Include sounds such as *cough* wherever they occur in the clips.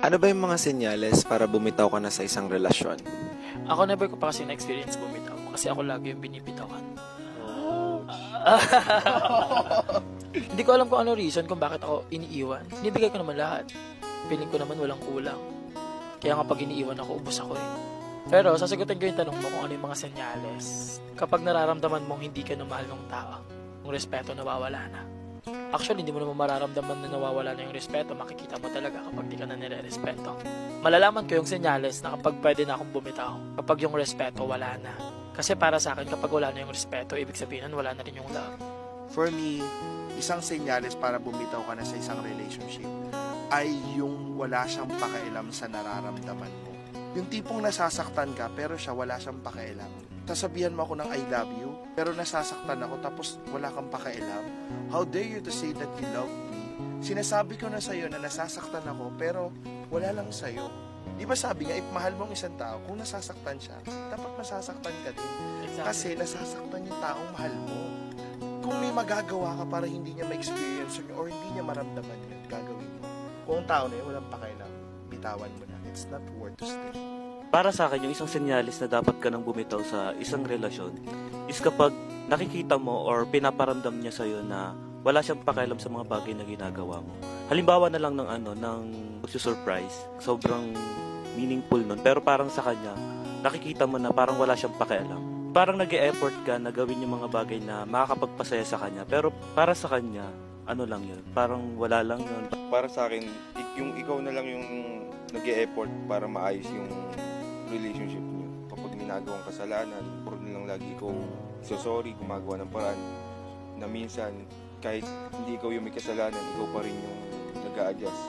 Ano ba yung mga senyales para bumitaw ka na sa isang relasyon? Ako never ko pa kasi na-experience bumitaw. Kasi ako lagi yung binibitawan. *laughs* Hindi ko alam kung ano reason kung bakit ako iniiwan. Nibigay ko naman lahat. Feeling ko naman walang kulang. Kaya nga pag iniiwan ako, ubos ako eh. Pero sasagutin ko yung tanong mo kung ano yung mga senyales. Kapag nararamdaman mong hindi ka na mahal ng tao, yung respeto nawawala na. Actually, hindi mo naman mararamdaman na nawawala na yung respeto. Makikita mo talaga kapag di ka na nire-respeto. Malalaman ko yung senyales na kapag pwede na akong bumitaw. Kapag yung respeto wala na. Kasi para sa akin, kapag wala na yung respeto, ibig sabihin wala na rin yung love. For me, isang senyales para bumitaw ka na sa isang relationship ay yung wala siyang pakialam sa nararamdaman mo. Yung tipong nasasaktan ka pero siya wala siyang pakialam. Sasabihan mo ako ng I love you pero nasasaktan ako tapos wala kang pakialam. How dare you to say that you love me? Sinasabi ko na sa'yo na nasasaktan ako pero wala lang sa'yo. Di ba sabi nga, if mahal mo ang isang tao, kung nasasaktan siya, dapat masasaktan ka din. Kasi nasasaktan yung taong mahal mo. Kung may magagawa ka para hindi niya ma-experience yun or hindi niya maramdaman yun, gagawin mo. Kung ang tao na yun, walang pakailang, bitawan mo na. It's not worth to stay. Para sa akin, yung isang senyalis na dapat ka nang bumitaw sa isang relasyon is kapag nakikita mo or pinaparamdam niya sa'yo na wala siyang pakialam sa mga bagay na ginagawa mo. Halimbawa na lang ng ano, ng surprise sobrang meaningful nun. Pero parang sa kanya, nakikita mo na parang wala siyang pakialam. Parang nag effort ka na gawin yung mga bagay na makakapagpasaya sa kanya. Pero para sa kanya, ano lang yun, parang wala lang yun. para sa akin, yung ikaw na lang yung nag effort para maayos yung relationship niyo. Kapag may nagawang kasalanan, puro na lang lagi ikaw so sorry, gumagawa ng paraan na minsan, kahit hindi ikaw yung may kasalanan, ikaw pa rin yung nag adjust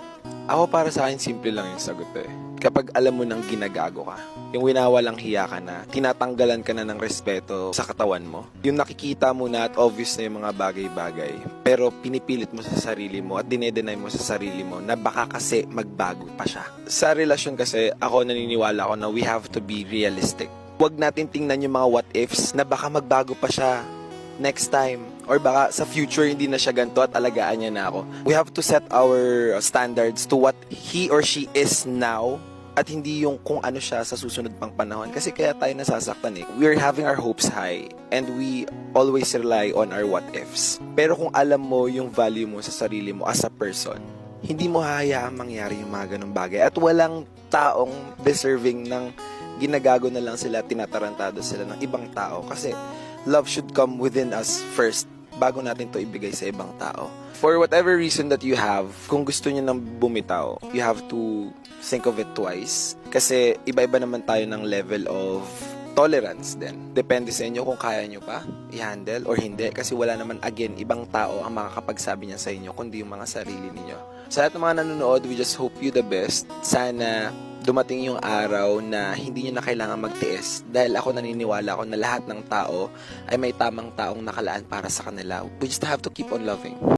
Ako para sa akin, simple lang yung sagot eh. Kapag alam mo nang ginagago ka, yung winawalang hiya ka na, tinatanggalan ka na ng respeto sa katawan mo, yung nakikita mo na at obvious na yung mga bagay-bagay, pero pinipilit mo sa sarili mo at dinedenay mo sa sarili mo na baka kasi magbago pa siya. Sa relasyon kasi, ako naniniwala ako na we have to be realistic. Huwag natin tingnan yung mga what ifs na baka magbago pa siya next time or baka sa future hindi na siya ganito at alagaan niya na ako. We have to set our standards to what he or she is now at hindi yung kung ano siya sa susunod pang panahon. Kasi kaya tayo nasasaktan eh. We're having our hopes high and we always rely on our what ifs. Pero kung alam mo yung value mo sa sarili mo as a person, hindi mo hahayaang mangyari yung mga ganong bagay. At walang taong deserving ng ginagago na lang sila, tinatarantado sila ng ibang tao. Kasi love should come within us first bago natin to ibigay sa ibang tao. For whatever reason that you have, kung gusto niyo nang bumitaw, you have to think of it twice. Kasi iba-iba naman tayo ng level of tolerance din. Depende sa inyo kung kaya nyo pa i-handle or hindi. Kasi wala naman, again, ibang tao ang makakapagsabi niya sa inyo, kundi yung mga sarili ninyo. Sa lahat ng mga nanonood, we just hope you the best. Sana dumating yung araw na hindi nyo na kailangan magtiis dahil ako naniniwala ako na lahat ng tao ay may tamang taong nakalaan para sa kanila. We just have to keep on loving.